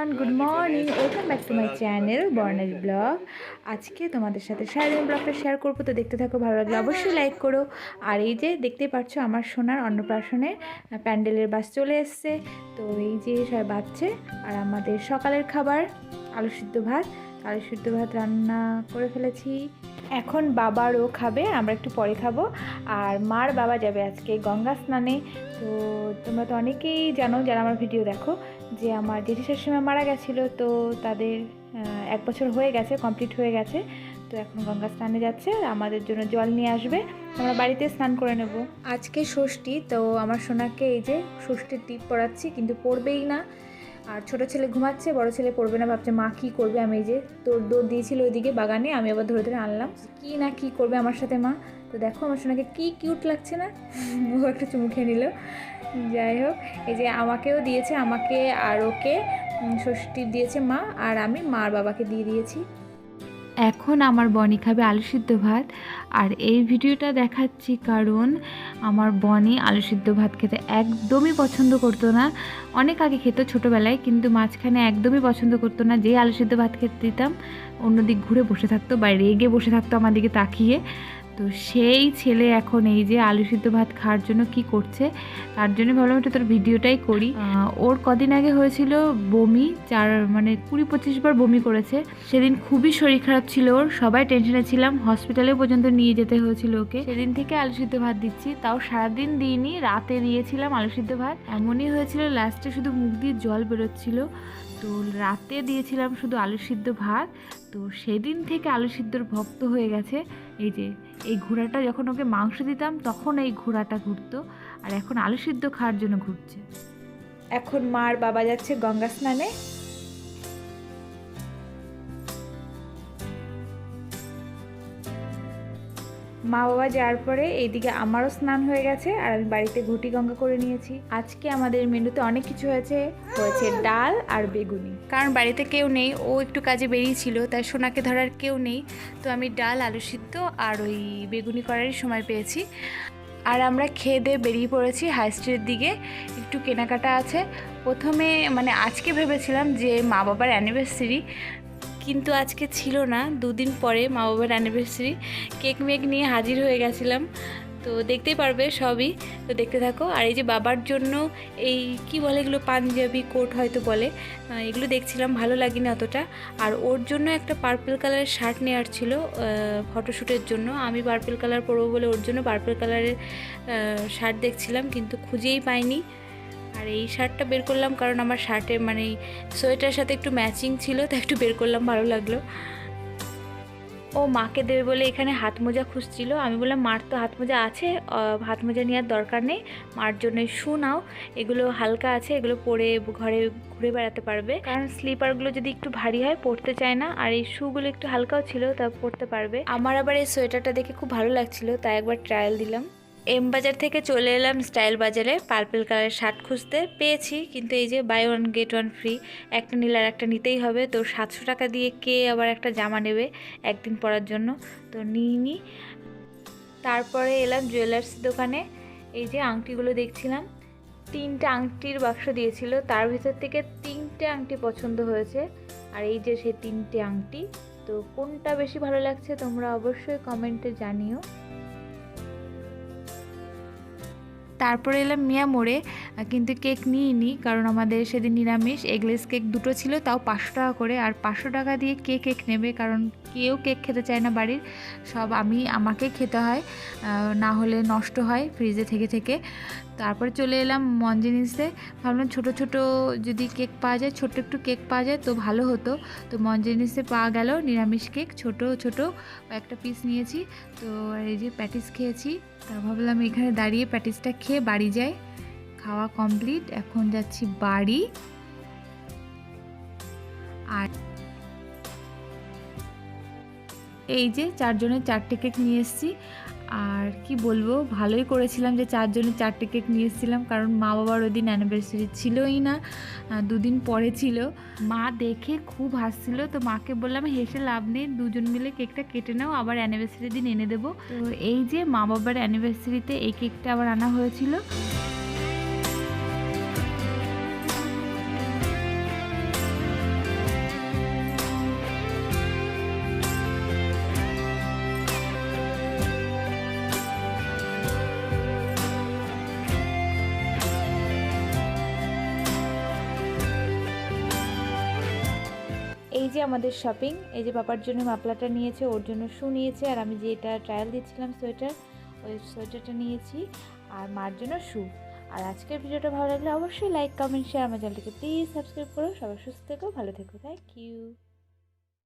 Everyone good morning welcome back to my channel Barnali blog আজকে তোমাদের সাথে সারাদিন ব্লগটা শেয়ার করব তো দেখতে থাকো ভালো লাগলে অবশ্যই লাইক করো। আর এই যে দেখতেই পাচ্ছ আমার সোনার অন্নপ্রাশনের প্যান্ডেলের বাস চলে এসছে। তো এই যে সবাই বাচ্চে আর আমাদের সকালের খাবার আলু সিদ্ধ ভাত। আলু সিদ্ধ ভাত রান্না করে ফেলেছি। এখন বাবারও খাবে আমরা একটু পরে খাব। আর মার বাবা যাবে আজকে গঙ্গা স্নানে। তো তোমরা তো অনেকেই জানো যারা আমার ভিডিও দেখো যে আমার জেঠি শাশুড়িমা মারা গেছিল, তো তাদের এক বছর হয়ে গেছে কমপ্লিট হয়ে গেছে। তো এখন গঙ্গা স্নানে যাচ্ছে আমাদের জন্য জল নিয়ে আসবে। আমরা বাড়িতে স্নান করে নেব। আজকে ষষ্ঠী, তো আমার সোনাকে এই যে ষষ্ঠীর টিপ পড়াচ্ছি, কিন্তু পড়বেই না। আর ছোট ছেলে ঘুমাচ্ছে, বড় ছেলে পড়বে না, ভাবছে মা কী করবে? আমি এই যে তোর দৌড় দিয়েছিল ওইদিকে বাগানে, আমি আবার ধরে ধরে আনলাম। কী না কী করবে আমার সাথে মা? তো দেখো আমার সোনাকে কী কিউট লাগছে না? ও একটা চুমু খেয়ে নিল। যাই হোক, এই যে আমাকেও দিয়েছে, আমাকে আর ওকে ষষ্ঠী দিয়েছে মা, আর আমি মার বাবাকে দিয়ে দিয়েছি। এখন আমার বনি খাবে আলু সিদ্ধ ভাত, আর এই ভিডিওটা দেখাচ্ছি কারণ আমার বনি আলু সিদ্ধ ভাত খেতে একদমই পছন্দ করতো না। অনেক আগে খেত ছোটোবেলায়, কিন্তু মাঝখানে একদমই পছন্দ করতো না। যেই আলু সিদ্ধ ভাত খেতে দিতাম, অন্যদিক ঘুরে বসে থাকতো বা রেগে বসে থাকতো আমার দিকে তাকিয়ে। তো সেই ছেলে এখন এই যে আলু সিদ্ধ ভাত খাওয়ার জন্য কি করছে, তার জন্য ভাবলাম একটু তোর ভিডিওটাই করি। ওর কদিন আগে হয়েছিল বমি, চার মানে কুড়ি পঁচিশ বার বমি করেছে। সেদিন খুবই শরীর খারাপ ছিল ওর, সবাই টেনশনে ছিলাম হসপিটালে পর্যন্ত নিয়ে যেতে হয়েছিল ওকে। সেদিন থেকে আলু সিদ্ধ ভাত দিচ্ছি, তাও সারাদিন দিইনি, রাতে দিয়েছিলাম আলু সিদ্ধ ভাত। এমনই হয়েছিল লাস্টে শুধু মুখ দিয়ে জল বেরোচ্ছিল। তো রাতে দিয়েছিলাম শুধু আলু সিদ্ধ ভাত। তো সেদিন থেকে আলু সিদ্ধর ভক্ত হয়ে গেছে, এই যে এই ঘোড়াটা যখন ওকে মাংস দিতাম, তখন এই ঘোড়াটা ঘুরতো আর এখন আলু সিদ্ধ খাওয়ার জন্য ঘুরছে। এখন মার বাবা যাচ্ছে গঙ্গা স্নানে। মা বাবা যাওয়ার পরে এইদিকে আমারও স্নান হয়ে গেছে আর আমি বাড়িতে ঘুটি গঙ্গা করে নিয়েছি। আজকে আমাদের মেনুতে অনেক কিছু হয়েছে। হয়েছে ডাল আর বেগুনি। কারণ বাড়িতে কেউ নেই, ও একটু কাজে বেরিয়েছিল, তাই সোনাকে ধরার কেউ নেই। তো আমি ডাল, আলু সিদ্ধ আর ওই বেগুনি করারই সময় পেয়েছি। আর আমরা খেয়ে দিয়ে বেরিয়ে পড়েছি হাই স্ট্রিটের দিকে। একটু কেনাকাটা আছে। প্রথমে মানে আজকে ভেবেছিলাম যে মা বাবার অ্যানিভার্সারি কিন্তু আজকে ছিল না। দুদিন পরে মা বাবার অ্যানিভার্সারি কেক মেক নিয়ে হাজির হয়ে গেছিলাম। তো দেখতেই পারবে সবই। তো দেখতে থাকো। আর এই যে বাবার জন্য এই কি বলে এগুলো? পাঞ্জাবি কোট হয়তো বলে। এগুলো দেখছিলাম, ভালো লাগেনি অতটা। আর ওর জন্য একটা পার্পল কালারের শার্ট নেওয়ার ছিল ফটোশ্যুটের জন্য। আমি পার্পল কালার পরবো বলে ওর জন্য পার্পল কালারের শার্ট দেখছিলাম, কিন্তু খুঁজেই পাইনি। আর এই শার্টটা বের করলাম কারণ আমার শার্টে মানে সোয়েটারের সাথে একটু ম্যাচিং ছিল তো একটু বের করলাম, ভালো লাগল। ও মাকে দেবে বলে এখানে হাত মোজা খুঁজছিল, আমি বললাম, মার তো হাত মোজা আছে হাত মোজা নেওয়ার দরকার নেই, মার জন্য শু নাও, এগুলো হালকা আছে, এগুলো পরে ঘরে ঘুরে বেড়াতে পারবে। কারণ স্লিপারগুলো যদি একটু ভারী হয় পরতে চায় না, আর এই শুগুলো একটু হালকাও ছিল, তা পরতে পারবে। আমার আবার এই সোয়েটারটা দেখে খুব ভালো লাগছিল, তাই একবার ট্রায়াল দিলাম। এম বাজার থেকে চলে এলাম স্টাইল বাজারে। পার্পল কালারের শার্ট খুঁজতে পেয়েছি, কিন্তু এই যে buy one get one free একটা নিলে আর একটা নিতেই হবে। তো সাতশো টাকা দিয়ে কে আবার একটা জামা নেবে একদিন পরার জন্য? তো নিইনি তারপরে এলাম জুয়েলার্স দোকানে। এই যে আংটিগুলো দেখছিলাম, তিনটে আংটির বাক্স দিয়েছিল। তার ভিতর থেকে তিনটে আংটি পছন্দ হয়েছে। আর এই যে সেই তিনটে আংটি, তো কোনটা বেশি ভালো লাগছে তোমরা অবশ্যই কমেন্টে জানিও। তারপরে এলাম মিয়া মোড়ে কিন্তু কেক নিইনি কারণ আমাদের সেদিন নিরামিষ। এগলেস কেক দুটো ছিল, তাও পাঁচশো টাকা করে। আর পাঁচশো টাকা দিয়ে কে কেক নেবে? কারণ কেউ কেক খেতে চায় না বাড়ির। সব আমি, আমাকে খেতে হয় না হলে নষ্ট হয় ফ্রিজে থেকে থেকে। তারপরে চলে এলাম মঞ্জিনিসে। ভাবলাম ছোট ছোট যদি কেক পাওয়া যায় ছোট একটু কেক পাওয়া যায় তো ভালো হতো। তো মঞ্জিনিসে পাওয়া গেল নিরামিষ কেক। ছোট ছোট একটা পিস নিয়েছি। তো এই যে প্যাটিস খেয়েছি, তা ভাবলাম এখানে দাঁড়িয়ে প্যাটিসটা খেয়ে বাড়ি যাই। খাওয়া কমপ্লিট এখন যাচ্ছি বাড়ি। আর এই যে চারজনের চারটে কেক নিয়ে এসেছি। আর কি বলব, ভালোই করেছিলাম যে চারজনের চারটে কেক নিয়ে এসেছিলাম কারণ মা বাবার ওই দিন অ্যানিভার্সারি ছিলই না দুদিন পরে ছিল। মা দেখে খুব হাসছিল, তো মাকে বললাম, হেসে লাভ নেই, দুজন মিলে কেকটা কেটে নাও, আবার অ্যানিভার্সারি দিন এনে দেবো। তো এই যে মা বাবার অ্যানিভার্সারিতে এই কেকটা আবার আনা হয়েছিল। যে আমাদের শপিং এই যে পাপার জন্য মাপলাটা নিয়েছে, ওর জন্য শু নিয়েছে, আর আমি যে এটা ট্রায়াল দিচ্ছিলাম সোয়েটার ওই সোয়েটারটা নিয়েছি, আর মার জন্য শু আর আজকের ভিডিওটা ভালো লাগলে অবশ্যই লাইক কমেন্ট শেয়ার আমার চ্যানেলটিকে প্লিজ সাবস্ক্রাইব করো। সবাই সুস্থ থেকো, ভালো থেকো। Thank you